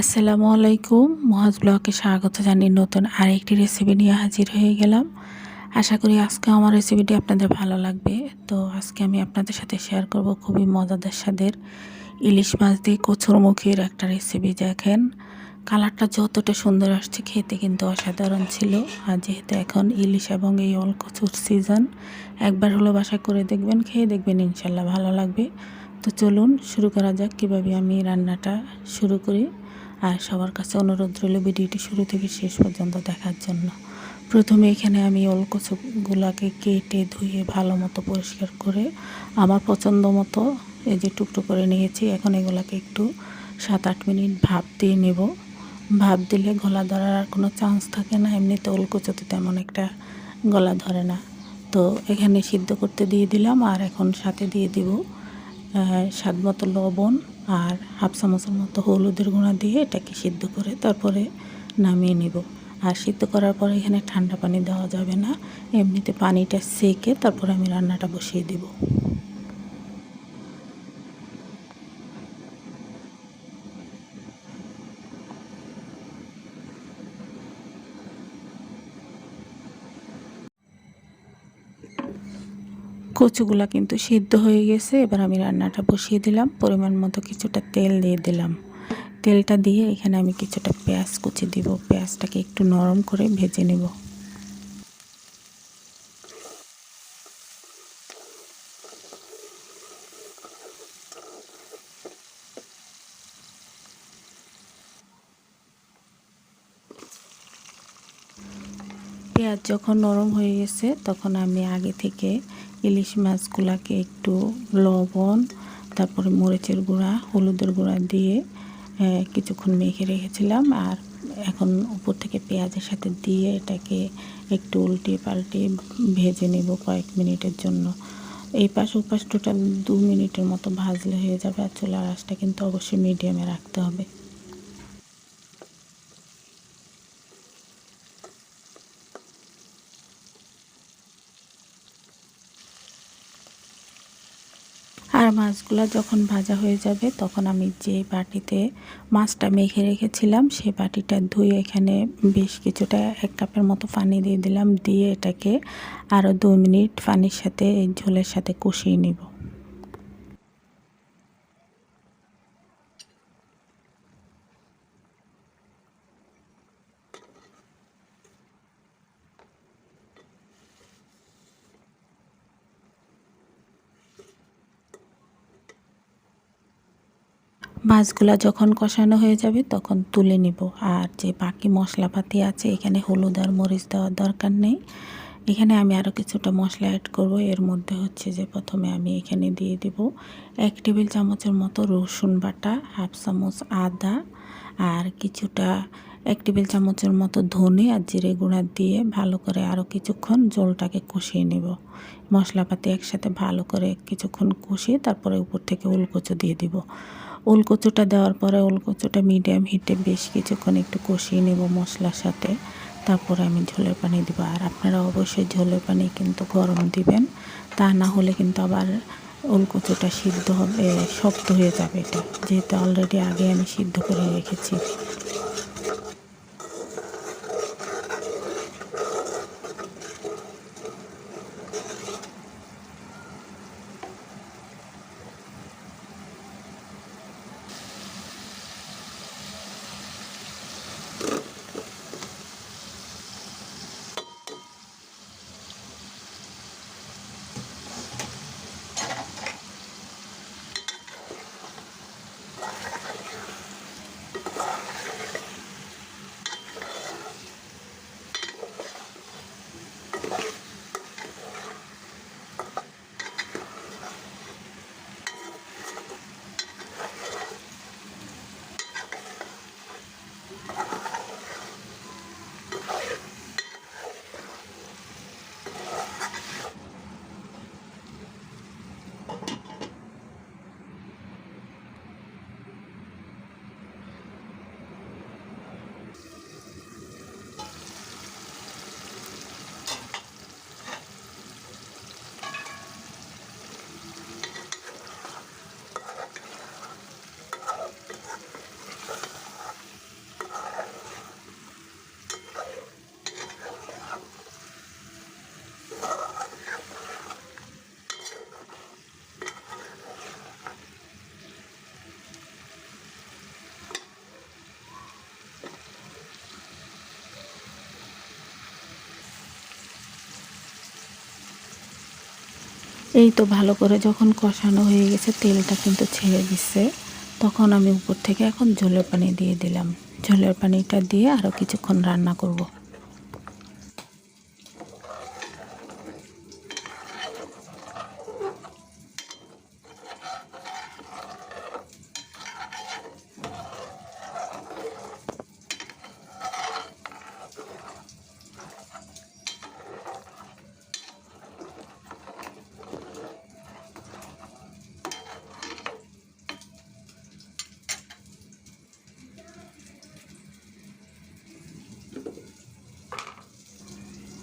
আসসালামু আলাইকুম। মহাজ ব্লগে স্বাগত জানিয়ে নতুন আরেকটি রেসিপি নিয়ে হাজির হয়ে গেলাম। আশা করি আজকে আমার রেসিপিটি আপনাদের ভালো লাগবে। তো আজকে আমি আপনাদের সাথে শেয়ার করব খুবই মজাদার স্বাদের ইলিশ মাছ দিয়ে কচুরমুখীর একটা রেসিপি দেখেন, কালারটা যতটা সুন্দর আসছে, খেতে কিন্তু অসাধারণ ছিল। আর যেহেতু এখন ইলিশ এবং এই অল কচুর সিজন একবার হলো বাসায় করে দেখবেন, খেয়ে দেখবেন ইনশাল্লাহ ভালো লাগবে। তো চলুন, শুরু করা যাক কীভাবে আমি রান্নাটা শুরু করি। আর সবার কাছে অনুরোধ রইল ভিডিওটি শুরু থেকে শেষ পর্যন্ত দেখার জন্য। প্রথমে এখানে আমি ওলকচুগুলাকে কেটে ধুয়ে ভালো মতো পরিষ্কার করে আমার পছন্দ মতো এই যে টুকরো করে নিয়েছি, এখন এগুলাকে একটু সাত আট মিনিট ভাপ দিয়ে নেব। ভাপ দিলে গলা ধরার আর কোনো চান্স থাকে না, এমনিতে ওলকচুতে তেমন একটা গলা ধরে না। তো এখানে সিদ্ধ করতে দিয়ে দিলাম আর এখন সাথে দিয়ে দিব স্বাদ মতো লবণ আর হাফ চামচের মতো হলুদের গুঁড়া দিয়ে এটাকে সিদ্ধ করে তারপরে নামিয়ে নেব। আর সিদ্ধ করার পরে এখানে ঠান্ডা পানি দেওয়া যাবে না। এমনিতে পানিটা সেকে তারপরে আমি রান্নাটা বসিয়ে দেবো। কচুগুলা কিন্তু সিদ্ধ হয়ে গেছে। এবার আমি রান্নাটা বসিয়ে দিলাম। পরিমাণ মতো কিছুটা তেল দিয়ে দিলাম। তেলটা দিয়ে এখানে আমি কিছুটা পেঁয়াজ কুচি দিব। পেঁয়াজটাকে একটু নরম করে ভেজে নেব। পেঁয়াজ যখন নরম হয়ে গেছে, তখন আমি আগে থেকে ইলিশ মাছগুলাকে একটু লবণ, তারপরে মরিচের গুঁড়া, হলুদের গুঁড়া দিয়ে কিছুক্ষণ মেখে রেখেছিলাম। আর এখন উপর থেকে পেঁয়াজের সাথে দিয়ে এটাকে একটু উল্টে পাল্টে ভেজে নেব কয়েক মিনিটের জন্য। এই পাশ ওপাশ টোটাল দু মিনিটের মতো ভাজলে হয়ে যাবে আর চুলার আঁচটা কিন্তু অবশ্যই মিডিয়ামে রাখতে হবে। আর মাছগুলো যখন ভাজা হয়ে যাবে, তখন আমি যে বাটিতে মাছটা মেখে রেখেছিলাম, সে বাটিটা ধুয়ে এখানে বেশ কিছুটা এক কাপের মতো পানি দিয়ে দিলাম, দিয়ে এটাকে আরও দু মিনিট পানির সাথে, এই ঝোলের সাথে কষিয়ে নেব। মাছগুলা যখন কষানো হয়ে যাবে তখন তুলে নিব। আর যে বাকি মশলাপাতি আছে, এখানে হলুদ আর মরিচ দেওয়ার দরকার নেই। এখানে আমি আরও কিছুটা মশলা অ্যাড করব। এর মধ্যে হচ্ছে যে প্রথমে আমি এখানে দিয়ে দেব এক টেবিল চামচের মতো রসুন বাটা, হাফ চামচ আদা, আর কিছুটা এক টেবিল চামচের মতো ধনে আর জিরে গুঁড়া দিয়ে ভালো করে আরও কিছুক্ষণ জলটাকে কষিয়ে নেব। মশলাপাতি একসাথে ভালো করে কিছুক্ষণ কষিয়ে তারপরে উপর থেকে উলকচু দিয়ে দিব। ওলকচুটা দেওয়ার পরে ওলকচুটা মিডিয়াম হিটে বেশ কিছুক্ষণ একটু কষিয়ে নেব মশলার সাথে। তারপরে আমি ঝোলের পানি দিব। আর আপনারা অবশ্যই ঝোলের পানি কিন্তু গরম দিবেন। তা না হলে কিন্তু আবার ওলকচুটা সিদ্ধ হবে শক্ত হয়ে যাবে এটা। যেহেতু অলরেডি আগে আমি সিদ্ধ করে রেখেছি। এই তো ভালো করে যখন কষানো হয়ে গেছে, তেলটা কিন্তু ছেড়ে দিচ্ছে তখন আমি উপর থেকে এখন ঝোলের পানি দিয়ে দিলাম ঝোলের পানিটা দিয়ে আরও কিছুক্ষণ রান্না করব।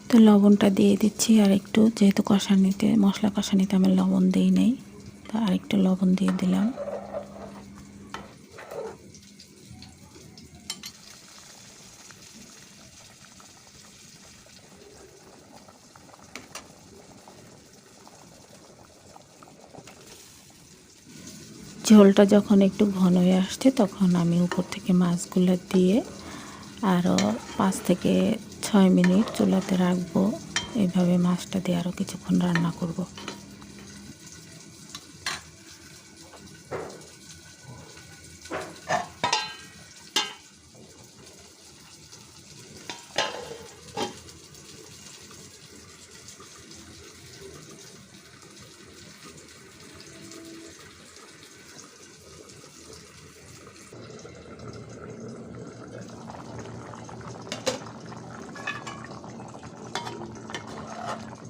তো লবণটা দিয়ে দিচ্ছি, আর একটু যেহেতু কষানিতে, মশলা কষানিতে আমি লবণ দিই নেই, তো আর একটু লবণ দিয়ে দিলাম। ঝোলটা যখন একটু ঘন হয়ে আসছে, তখন আমি উপর থেকে মাছগুলো দিয়ে আরও পাঁচ থেকে ছয় মিনিট চুলাতে রাখব এইভাবে মাছটা দিয়ে আরও কিছুক্ষণ রান্না করব।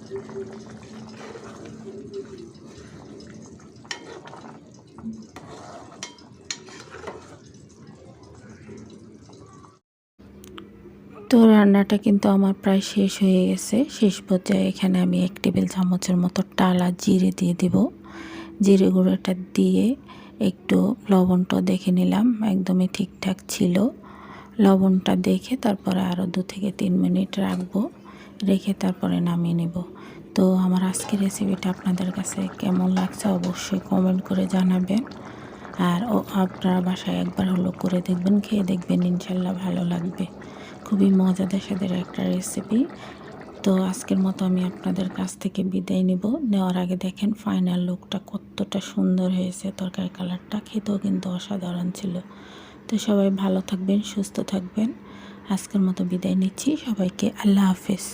তো রান্নাটা কিন্তু আমার প্রায় শেষ হয়ে গেছে। শেষ পর্যায়ে এখানে আমি এক টেবিল চামচের মতো টালা জিরে দিয়ে দিব। জিরে গুঁড়োটা দিয়ে একটু লবণটা দেখে নিলাম, একদমই ঠিকঠাক ছিল। লবণটা দেখে তারপরে আরও দু থেকে তিন মিনিট রাখব, রেখে তারপরে নামিয়ে নেব। তো আমার আজকের রেসিপিটা আপনাদের কাছে কেমন লাগছে অবশ্যই কমেন্ট করে জানাবেন। আর ও আপনারা বাসায় একবার হলো করে দেখবেন, খেয়ে দেখবেন, ইনশাল্লাহ ভালো লাগবে। খুবই মজাদার সাদের একটা রেসিপি তো আজকের মতো আমি আপনাদের কাছ থেকে বিদায় নেব। নেওয়ার আগে দেখেন ফাইনাল লুকটা কতটা সুন্দর হয়েছে। তরকারি কালারটা খেতেও কিন্তু অসাধারণ ছিল। তো সবাই ভালো থাকবেন, সুস্থ থাকবেন। আজকের মতো বিদায় নিচ্ছি। সবাইকে আল্লাহ হাফেজ।